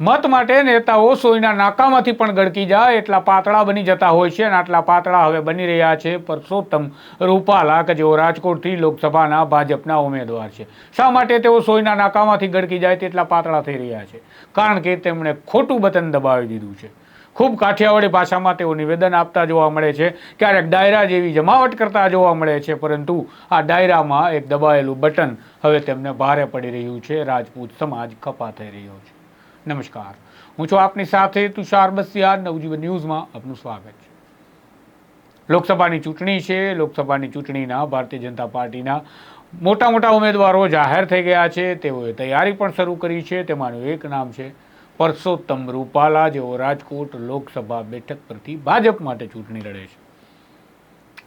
મત માટે નેતાઓ સોયના નાકામાંથી પણ ગળકી જાય એટલા પાતળા બની જતા હોય છે અને આટલા પાતળા હવે બની રહ્યા છે પરસોત્તમ રૂપાલા કે જેઓ રાજકોટથી લોકસભાના ભાજપના ઉમેદવાર છે. શા માટે તેઓ સોયના નાકામાંથી ગળકી જાય તેટલા પાતળા થઈ રહ્યા છે? કારણ કે તેમણે ખોટું બટન દબાવી દીધું છે. ખૂબ કાઠિયાવાડી ભાષામાં તેઓ નિવેદન આપતા જોવા મળે છે. ક્યારેક ડાયરા જેવી જમાવટ કરતા જોવા મળે છે, પરંતુ આ ડાયરામાં એક દબાયેલું બટન હવે તેમને ભારે પડી રહ્યું છે. રાજપૂત સમાજ ખપા થઈ રહ્યો છે. નમસ્કાર. હું છું આપની સાથે તુષાર બસિયા નવજીવન ન્યૂઝમાં આપનું સ્વાગત છે. લોકસભાની ચૂંટણી છે. લોકસભાની ચૂંટણીના ભારતીય જનતા પાર્ટીના મોટા મોટા ઉમેદવારો જાહેર થઈ ગયા છે. તેઓએ તૈયારી પણ શરૂ કરી છે. તેમાંનું એક નામ છે પરસોત્તમ રૂપાલા. જેઓ રાજકોટ લોકસભા બેઠક પરથી ભાજપ માટે ચૂંટણી લડે છે.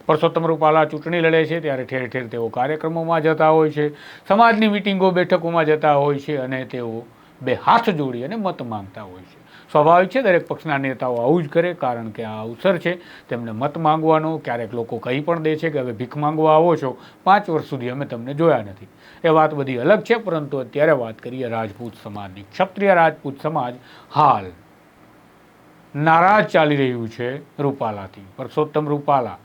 પરસોત્તમ રૂપાલા ચૂંટણી લડે છે. ત્યારે ઠેર ઠેર તેઓ કાર્યક્રમોમાં જતા હોય છે. સમાજની મિટિંગો, બેઠકોમાં જતા હોય છે અને તેઓ બે હાથ જોડી અને મત માંગતા હોય છે. સ્વાભાવિક છે, દરેક પક્ષના નેતાઓ આવું જ કરે કારણ કે આ અવસર છે. તેમને મત માંગવાનો, ક્યારેક લોકો કહી પણ દે છે કે હવે ભીખ માંગવા આવો છો. પાંચ વર્ષ સુધી અમે તમને જોયા નથી. એ વાત બધી અલગ છે, પરંતુ અત્યારે વાત કરીએ રાજપૂત સમાજની. ક્ષત્રિય રાજપૂત સમાજ હાલ નારાજ ચાલી રહ્યું છે રૂપાલાથી. પરસોત્તમ રૂપાલા.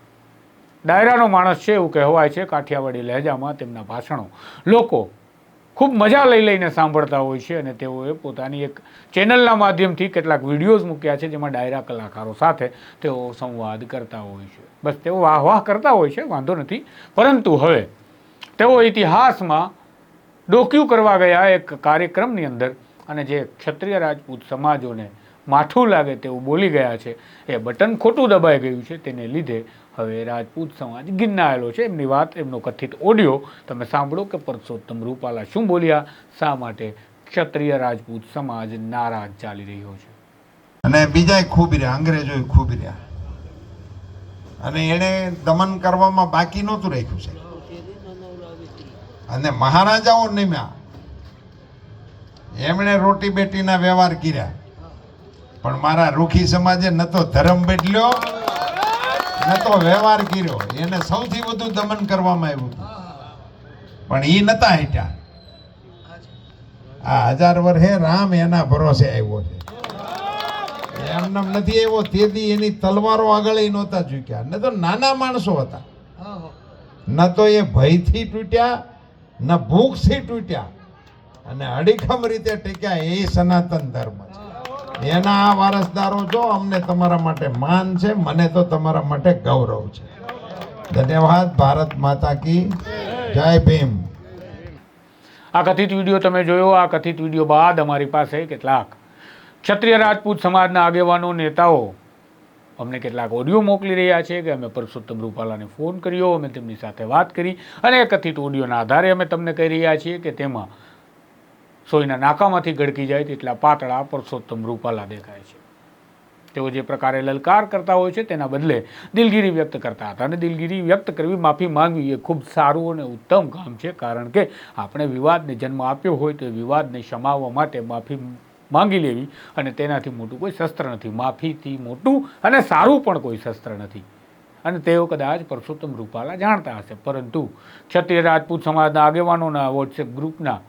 ડાયરાનો માણસ છે એવું કહેવાય છે, કાઠિયાવાડી લહેજામાં તેમના ભાષણો. લોકો ખૂબ મજા લઈ લઈને સાંભળતા હોય છે અને તેઓએ પોતાની એક ચેનલના માધ્યમથી કેટલાક વિડીયોઝ મૂક્યા છે જેમાં ડાયરા કલાકારો સાથે તેઓ સંવાદ કરતા હોય છે. બસ તેઓ વાહ વાહ કરતા હોય છે, વાંધો નથી. પરંતુ હવે તેઓ ઇતિહાસમાં ડોક્યુ કરવા ગયા એક કાર્યક્રમની અંદર અને જે ક્ષત્રિય રાજપૂત સમાજોને માઠું લાગે તેવું બોલી ગયા છે. એ બટન ખોટું દબાઈ ગયું છે તેને લીધે હવે રાજપૂત સમાજ ગિન્નાયેલો છે. એમની વાત, એમનો કથિત ઓડિયો તમે સાંભળો કે પરસોત્તમ રૂપાલા શું બોલ્યા? શા માટે ક્ષત્રિય રાજપૂત સમાજ નારાજ ચાલી રહ્યો છે? અને બીજા ખૂબ રહ્યા અંગ્રેજો ખૂબ રહ્યા. અને એણે દમન કરવામાં બાકી નહોતું રાખ્યું છે. અને મહારાજાઓ નિમ્યા. એમણે રોટી બેટીના વ્યવહાર કર્યા. પણ મારા રૂખી સમાજે ન તો ધર્મ બદલ્યો, ન તો વ્યવહાર કર્યો. એને સૌથી વધુ દમન કરવામાં આવ્યું હતું. પણ એ નતા હેઠા આ હજાર વર્ષે રામ એના ભરોસે આવ્યો છે. એમનેમ નથી આવ્યો, તેથી એની તલવારો આગળ ય નહોતા ઝૂક્યા. ન તો નાના માણસો હતા. ન તો એ ભયથી તૂટ્યા, ન ભૂખથી તૂટ્યા. અને અડીખમ રીતે ટીક્યા, એ સનાતન ધર્મ છે. એના વારસદારો જો અમને તમારા માટે માન છે, મને તો તમારા માટે ગૌરવ છે. ધન્યવાદ, ભારત માતા કી જય ભીમ. આ કથિત વીડિયો તમે જોયો, આ કથિત વીડિયો બાદ અમારી પાસે કેટલાક ક્ષત્રિય રાજપૂત સમાજના આગેવાનો, નેતાઓ અમને કેટલાક ઓડિયો મોકલી રહ્યા છે કે અમે પરસોત્તમ રૂપાલાને ફોન કર્યો, અમે તેમની સાથે વાત કરી અને કથિત ઓડિયોના આધારે અમે તમને કહી રહ્યા છીએ કે તેમાં સોયના નાકામાંથી ગળકી જાય તેટલા પાતળા પરસોત્તમ રૂપાલા દેખાય છે. તેઓ જે પ્રકારે લલકાર કરતા હોય છે તેના બદલે દિલગીરી વ્યક્ત કરતા હતા અને દિલગીરી વ્યક્ત કરવી માફી માંગવી એ ખૂબ સારું અને ઉત્તમ કામ છે કારણ કે આપણે વિવાદને જન્મ આપ્યો હોય તો વિવાદને શમાવવા માટે માફી માંગી લેવી અને તેનાથી મોટું કોઈ શસ્ત્ર નથી. માફીથી મોટું અને સારું પણ કોઈ શસ્ત્ર નથી. અને તેઓ કદાચ પરસોત્તમ રૂપાલા જાણતા હશે. પરંતુ ક્ષત્રિય રાજપૂત સમાજના આગેવાનોના વોટ્સએપ ગ્રુપના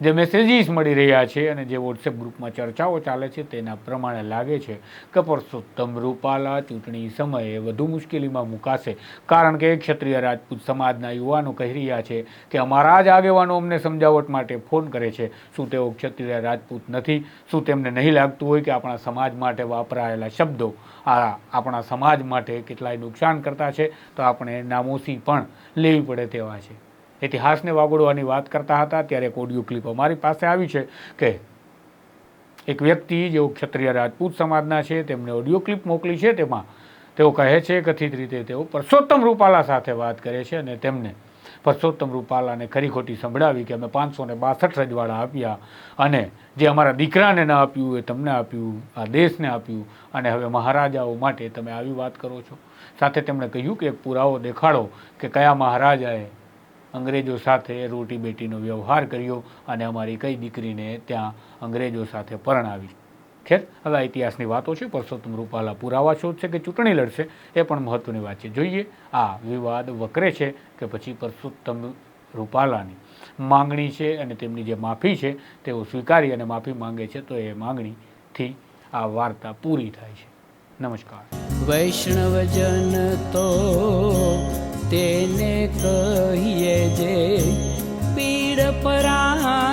જે મેસેજીસ મળી રહ્યા છે અને જે વોટ્સએપ ગ્રુપમાં ચર્ચાઓ ચાલે છે તેના પ્રમાણે લાગે છે કે પરસોત્તમ રૂપાલા ચૂંટણી સમયે વધુ મુશ્કેલીમાં મુકાશે. કારણ કે ક્ષત્રિય રાજપૂત સમાજના યુવાનો કહી રહ્યા છે કે અમારા જ આગેવાનો અમને સમજાવટ માટે ફોન કરે છે. શું તેઓ ક્ષત્રિય રાજપૂત નથી? શું તેમને નહીં લાગતું હોય કે આપણા સમાજ માટે વાપરાયેલા શબ્દો આ આપણા સમાજ માટે કેટલાય નુકસાન કરતા છે? તો આપણે નામોસી પણ લેવી પડે તેવા છે. ઇતિહાસને વાગોડવાની વાત કરતા હતા, ત્યારે એક ઓડિયો ક્લિપ અમારી પાસે આવી છે કે એક વ્યક્તિ, જેઓ ક્ષત્રિય રાજપૂત સમાજના છે, તેમને ઓડિયો ક્લિપ મોકલી છે, તેમાં તેઓ કહે છે, કથિત રીતે તેઓ પરસોત્તમ રૂપાલા સાથે વાત કરે છે અને તેમને પરસોત્તમ રૂપાલાને ખરી ખોટી સંભળાવી કે અમે પાંચસો ને બાસઠ રજવાડા આપ્યા અને જે અમારા દીકરાને ન આપ્યું, એ તમને આપ્યું, આ દેશને આપ્યું અને હવે મહારાજાઓ માટે તમે આવી વાત કરો છો. સાથે તેમણે કહ્યું કે એક પુરાવો દેખાડો કે કયા મહારાજાએ અંગ્રેજો સાથે રોટી બેટીનો વ્યવહાર કર્યો અને અમારી કઈ દીકરીને ત્યાં અંગ્રેજો સાથે પરણાવી ખેર, હવે આ ઇતિહાસની વાતો છે. પરસોત્તમ રૂપાલા પુરાવા શોધશે કે ચૂંટણી લડશે એ પણ મહત્વની વાત છે. જોઈએ, આ વિવાદ વકરે છે કે પછી પરસોત્તમ રૂપાલાની માંગણી છે અને તેમની જે માફી છે તેઓ સ્વીકારી અને માફી માંગે છે તો એ માંગણીથી આ વાર્તા પૂરી થાય છે. નમસ્કાર. વૈષ્ણવજન તો તેને કહીએ જે પીડ પરા